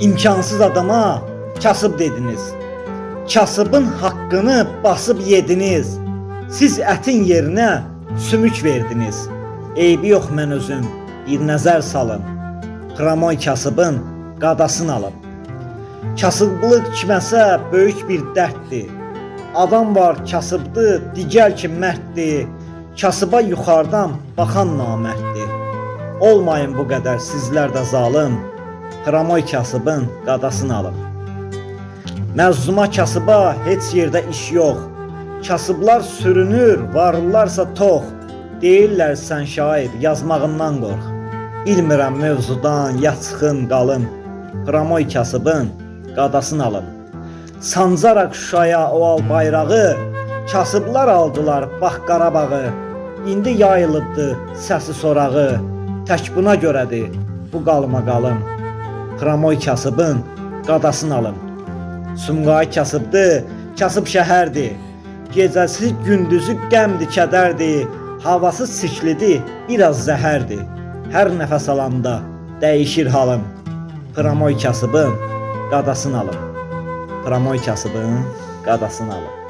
İmkansız adama kasıb dediniz. Kasıbın haqqını basıb yediniz. Siz ətin yerinə sümük verdiniz. Eybi yox mən özüm, bir nəzər salın. Kramoy kasıbın qadasını alın. Kasıblıq kiməsə böyük bir dərddir. Adam var kasıbdır, digər ki mərddir. Kasıba yuxarıdan baxan namərddir. Olmayın bu qədər sizlər də zalım. Kramoy kasıbın qadasını alın. Məzluma kasıba heç yerdə iş yox. Kasıblar sürünür, varırlarsa tox. Deyirlər sən şair, yazmağından qorx. Bilmirəm mövzudan, ya çıxın, qalın. Kramoy kasıbın qadasını alın. Sancaraq Şuşaya o al bayrağı, kasıblar aldılar bax Qarabağı. İndi yayılıbdı səsi sorağı. Tək buna görədir bu qalma qalım. Kramoy kasıbın qadasını alın. Sumqayı kasıbdır, kasıb şəhərdir. Gecəsi gündüzü qəmdir, kədərdir. Havası siklidir, biraz zəhərdir. Hər nəfəs alanda dəyişir halım. Pramoy kasıbın qadasını alın. Pramoy kasıbın qadasını alın.